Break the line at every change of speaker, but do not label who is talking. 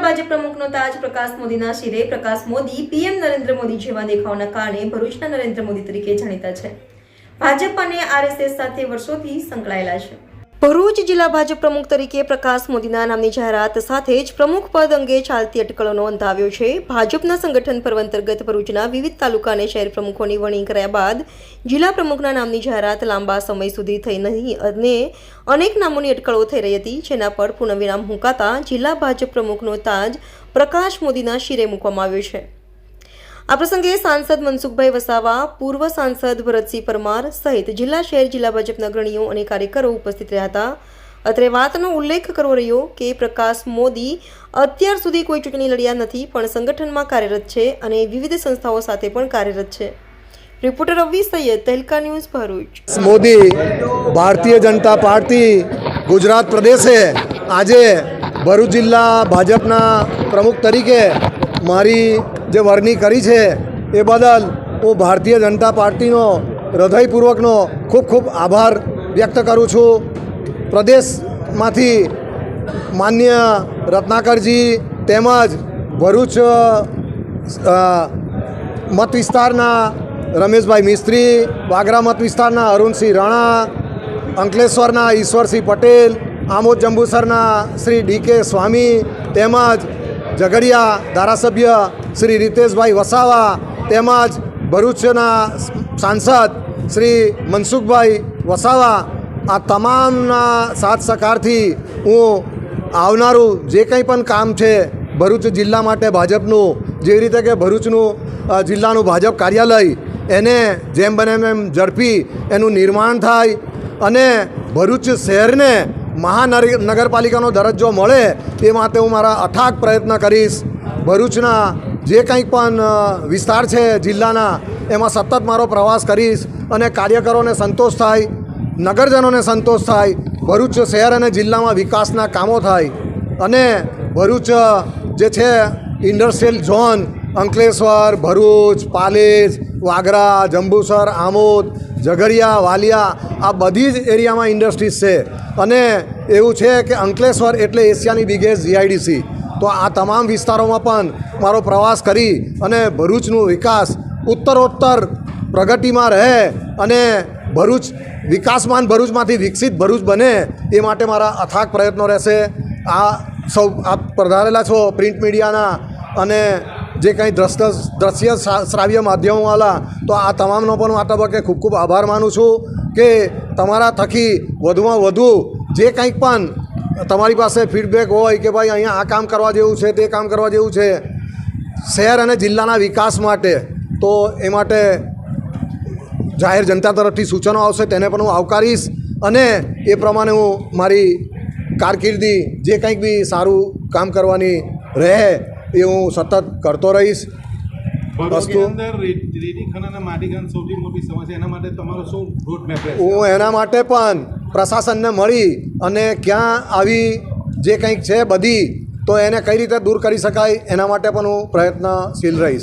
ભાજપ પ્રમુખનો તાજ પ્રકાશ મોદીના શિરે પ્રકાશ મોદી, પીએમ નરેન્દ્ર મોદી જેવા દેખાવના કારણે ભરૂચના નરેન્દ્ર મોદી તરીકે જાણીતા છે. ભાજપ અને આરએસએસ સાથે વર્ષોથી સંકળાયેલા છે. ભરૂચ જિલ્લા ભાજપ પ્રમુખ તરીકે પ્રકાશ મોદીના નામની જાહેરાત સાથે જ પ્રમુખ પદ અંગે ચાલતી અટકળોનો અંત આવ્યો છે. ભાજપના સંગઠન પર્વ અંતર્ગત ભરૂચના વિવિધ તાલુકા અને શહેર પ્રમુખોની વરણી કર્યા બાદ જિલ્લા પ્રમુખના નામની જાહેરાત લાંબા સમય સુધી થઈ નહીં અને અનેક નામોની અટકળો થઈ રહી હતી, જેના પર પૂર્ણવિરામ મુકાતા જિલ્લા ભાજપ પ્રમુખનો તાજ પ્રકાશ મોદીના શિરે મૂકવામાં આવ્યો છે. આ પ્રસંગે સાંસદ મનસુખભાઈ વસાવા, પૂર્વ સાંસદ ભરતસિંહ પરમાર સહિત જિલ્લા શહેર, જિલ્લા ભાજપના અગ્રણીઓ અને કાર્યકરો ઉપસ્થિત રહ્યા હતા. અત્રે વાતનો ઉલ્લેખ કરવો રહ્યો કે પ્રકાશ મોદી અત્યાર સુધી કોઈ ચૂંટણી લડ્યા નથી, પણ સંગઠનમાં કાર્યરત છે અને વિવિધ સંસ્થાઓ સાથે પણ કાર્યરત છે. Reporter Ravi Saiyed, Tehelka news, Bharuch.
Modi Bharatiya Janata Party Gujarat પ્રદેશે આજે ભરૂચ જિલ્લા ભાજપના પ્રમુખ તરીકે મારી જે વરણી કરી છે, એ બદલ હું ભારતીય જનતા પાર્ટીનો હૃદયપૂર્વકનો ખૂબ ખૂબ આભાર વ્યક્ત કરું છું. પ્રદેશમાંથી માન્ય રત્નાકરજી તેમજ ભરૂચ મત વિસ્તારના રમેશભાઈ મિસ્ત્રી, વાગરા મત વિસ્તારના અરુણસિંહ રાણા, અંકલેશ્વરના ઈશ્વરસિંહ પટેલ, આમોદ જંબુસરના શ્રી ડી કે સ્વામી તેમજ ઝઘડિયા ધારાસભ્ય શ્રી રીતેશભાઈ વસાવા તેમજ ભરૂચના સાંસદ શ્રી મનસુખભાઈ વસાવા આ તમામના સાથ સહકારથી હું આવનારું જે કંઈ પણ કામ છે ભરૂચ જિલ્લા માટે ભાજપનું જેવી રીતે કે ભરૂચનું જિલ્લાનું ભાજપ કાર્યાલય, એને જેમ બને એમ ઝડપી એનું નિર્માણ થાય અને ભરૂચ શહેરને મહાનગર, નગરપાલિકાનો દરજ્જો મળે એ માટે હું મારા અથાગ પ્રયત્ન કરીશ. ભરૂચના જે કંઈક પણ વિસ્તાર છે જિલ્લાના, એમાં સતત મારો પ્રવાસ કરીશ અને કાર્યકરોને સંતોષ થાય, નગરજનોને સંતોષ થાય, ભરૂચ શહેર અને જિલ્લામાં વિકાસના કામો થાય અને ભરૂચ જે છે ઇન્ડસ્ટ્રીયલ ઝોન, અંકલેશ્વર, ભરૂચ, પાલેજ, વાગરા, જંબુસર, આમોદ, ઝઘડિયા, વાલિયા, આ બધી જ એરિયામાં ઇન્ડસ્ટ્રીઝ છે. અને એવું છે કે અંકલેશ્વર એટલે એશિયાની બિગેસ્ટ જીઆઈડીસી તો આ તમામ વિસ્તારોમાં પણ મારો પ્રવાસ કરી અને ભરૂચનો વિકાસ ઉત્તરોત્તર પ્રગતિમાં રહે અને ભરૂચ, વિકાસમાન ભરૂચમાંથી વિકસિત ભરૂચ બને એ માટે મારા અથાગ પ્રયત્નો રહેશે. આ સૌ, આપ પધારેલા છો પ્રિન્ટ મીડિયાના અને જે કંઈ દ્રશ્ય દ્રશ્ય શ્રા- શ્રાવ્ય માધ્યમોવાળા તો આ તમામનો પણ આ તબક્કે ખૂબ ખૂબ આભાર માનું છું કે તમારા થકી વધુમાં વધુ જે કંઈક પણ તમારી પાસે ફીડબેક હોય કે ભાઈ અહીંયા આ કામ કરવા જેવું છે, તે કામ કરવા જેવું છે, શહેર અને જિલ્લાના વિકાસ માટે, તો એ માટે જાહેર જનતા તરફથી સૂચનો આવશે, તેને પણ હું આવકારીશ અને એ પ્રમાણે હું મારી કારકિર્દી જે કંઈક બી સારું કામ કરવાની રહે એ હું સતત કરતો રહીશ. વસ્તુ- હું એના માટે પણ પ્રશાસનને મળી અને ક્યાં આવી જે કંઈક છે બધી તો એને કઈ રીતે દૂર કરી શકાય એના માટે પણ હું પ્રયત્નશીલ રહીશ.